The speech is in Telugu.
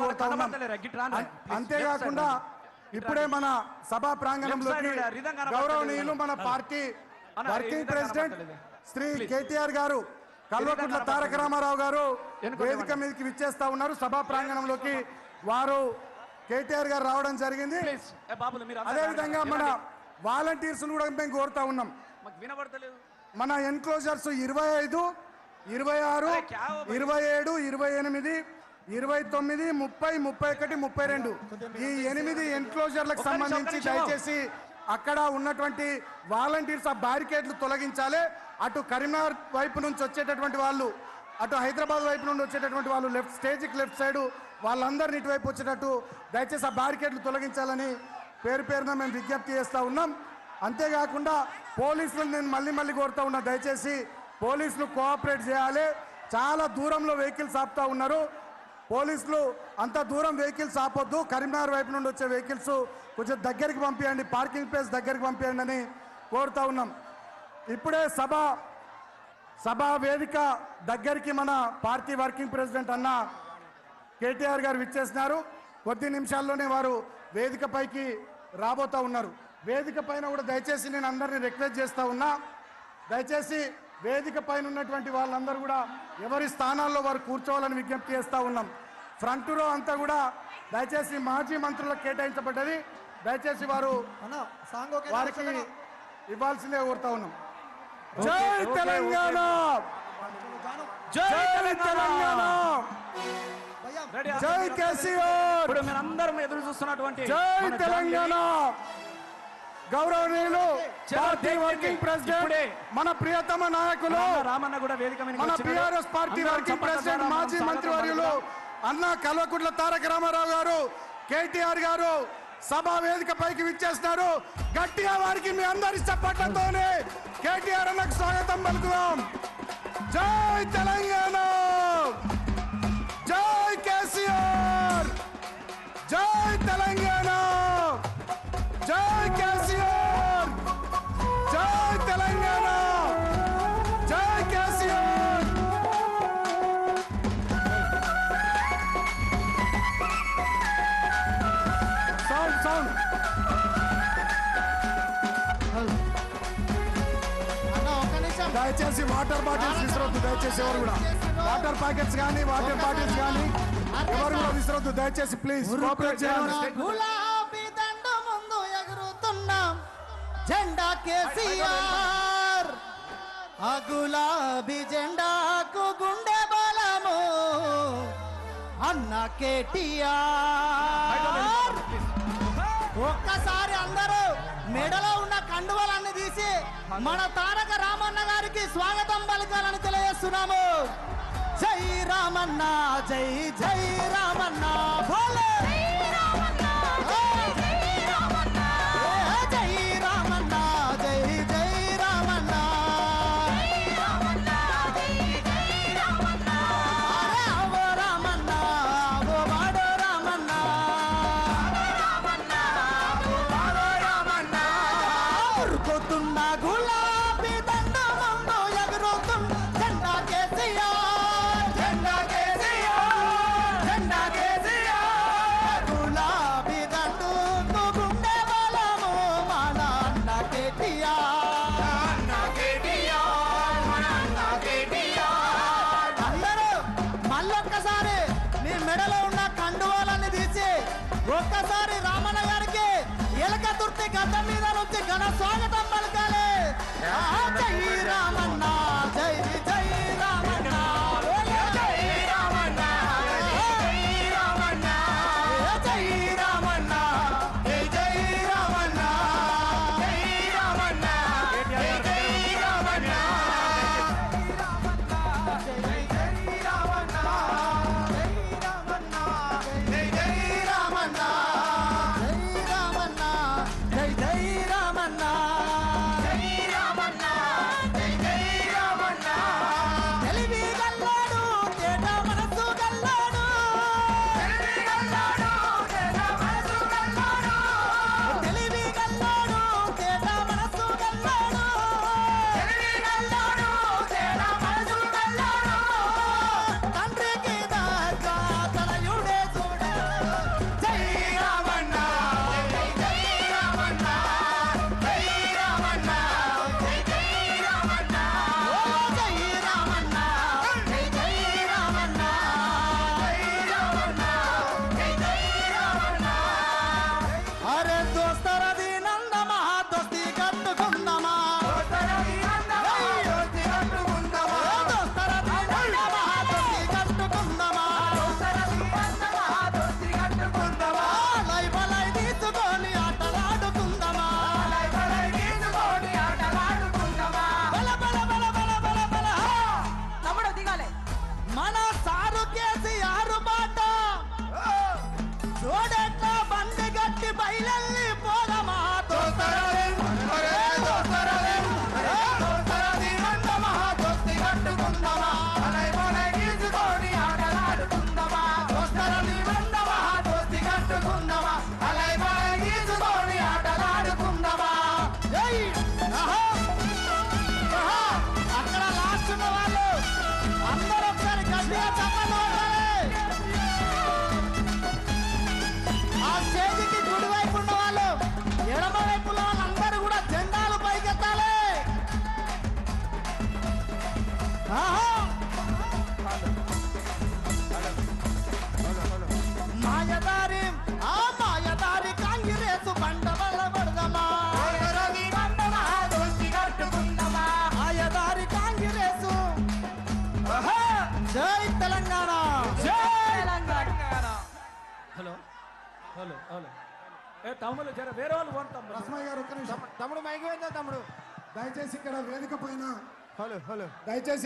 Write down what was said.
కోరుతా ఉన్నాం అంతేకాకుండా ఇప్పుడే మన సభా కనబడతలేదు. గౌరవనీయులు మన party working president. Shri. KTR garu Kalvakuntla. Taraka Ramarao గారు వేదిక. మీదకి విచ్చేస్తా ఉన్నారు సభా ప్రాంగణంలోకి వారు కేటీఆర్ గారు రావడం జరిగింది ప్లీజ్ ఏ బాబులు మీరు అందరూ అదే విధంగా మన? వాలంటీర్స్ కూడా మేము కోరుతా ఉన్నాం మన ఎన్క్లోజర్స్ ఇరవై ఐదు ఇరవై ఆరు? ఇరవై ఏడు ఇరవై ఎనిమిది ఇరవై తొమ్మిది ముప్పై ముప్పై ఒకటి ముప్పై రెండు. ఈ ఎనిమిది ఎన్క్లోజర్లకు సంబంధించి. దయచేసి అక్కడ ఉన్నటువంటి వాలంటీర్స్ ఆ బ్యారికేడ్లు తొలగించాలి. అటు కరీంనగర్ వైపు నుంచి వచ్చేటటువంటి వాళ్ళు అటు హైదరాబాద్ వైపు నుండి వచ్చేటటువంటి వాళ్ళు లెఫ్ట్ స్టేజ్కి లెఫ్ట్ సైడ్ వాళ్ళందరిని ఇటువైపు వచ్చేటట్టు దయచేసి ఆ బ్యారికేడ్లు తొలగించాలని పేరు పేరున మేము విజ్ఞప్తి చేస్తూ ఉన్నాం. అంతేకాకుండా పోలీసులు నేను మళ్ళీ మళ్ళీ కోరుతా ఉన్నా దయచేసి పోలీసులు కోఆపరేట్ చేయాలి. చాలా దూరంలో వెహికల్స్ ఆపుతా ఉన్నారు. పోలీసులు అంత దూరం వెహికల్స్ ఆపొద్దు. కరీంనగర్ వైపు నుండి వచ్చే వెహికల్స్ కొంచెం దగ్గరికి పంపించండి పార్కింగ్ ప్లేస్ దగ్గరికి పంపించండి అని కోరుతా ఉన్నాం. ఇప్పుడే సభ సభా వేదిక దగ్గరికి మన పార్టీ వర్కింగ్ ప్రెసిడెంట్ అన్న కేటీఆర్ గారు విచ్చేసినారు. కొద్ది నిమిషాల్లోనే వారు వేదికపైకి రాబోతా ఉన్నారు. వేదిక పైన కూడా దయచేసి నేను అందరిని రిక్వెస్ట్ చేస్తూ ఉన్నా. దయచేసి వేదిక పైన ఉన్నటువంటి వాళ్ళందరూ కూడా ఎవరి స్థానాల్లో వారు కూర్చోవాలని విజ్ఞప్తి చేస్తా ఉన్నాం. ఫ్రంట్ రో అంతా కూడా దయచేసి మాజీ మంత్రులకు కేటాయించబడ్డది. దయచేసి వారు వారికి ఇవ్వాల్సిందే కోరుతా ఉన్నాం. జై తెలంగాణ! జై జై తెలంగాణ! జై కేసీఆర్! ఇప్పుడు మీరు అందరం ఎదురు చూస్తున్నటువంటి జై తెలంగాణ! గౌరవనీయులు పార్టీ? Working president. మన ప్రియతమ నాయకులు రామన్న కూడా వేదిక మన. బీఆర్ఎస్ పార్టీ వర్కింగ్ ప్రెసిడెంట్ మాజీ మంత్రివర్యులు. అన్న కల్వకుంట్ల తారక రామారావు గారు కేటీఆర్ గారు సభా వేదిక పైకి విచ్చేస్తున్నారు గట్టిగా వారికి మీ అందరి చప్పట్లతోనే కేటీఆర్ అన్నకు స్వాగతం పలుకుదాం జై తెలంగాణ దయచేసి వాటర్ బాటిల్స్ విసరొద్దు దయచేసి ఎవరు కూడా. వాటర్ ప్యాకెట్స్ కానీ వాటర్ బాటిల్స్ కానీ ఎవరు కూడా విసరొద్దు దయచేసి ప్లీజ్. కోఆపరేట్ గులాబీ దండ ముందు ఎగురుతున్నాం. జెండా కేసీఆర్. ఆ గులాబీ జెండాకు గుండె బలము. అన్న కేటీఆర్. ఒక్కసారి అందరూ మెడలో చేసి మన తారక రామన్న గారికి స్వాగతం పలకాలని తెలియజేస్తున్నాము. జై రామన్న జై జై రామ ఒక్కసారి రామన్న గారికి ఎలక తుర్తి గడ్డ మీద నుంచి ఘన స్వాగతం పలకాలి. ఆ స్టేజ్కి కుడి వైపు ఉన్న వాళ్ళు ఎడమ వైపులో వాళ్ళందరూ కూడా జెండాలు పైకెత్తాలి. ఆహా! మాయదారి ఆ మాయదారి కాంగిరేసు బండ వల్ల పడదమా మాయదారి కాంగిరేసు. ఆహా! జై తెలంగాణ. జై తెలంగాణ. హలో? Hello hello. ఏ తమ్ముళ్ళు జర వేరే వాళ్ళు పోను తమ్ముడు రస్మయ్య గారు ఒక్క నిమిషం. తమ్ముడు మైకి పోయిందా తమ్ముడు. దయచేసి ఇక్కడ వేదిక పైన హలో హలో. దయచేసి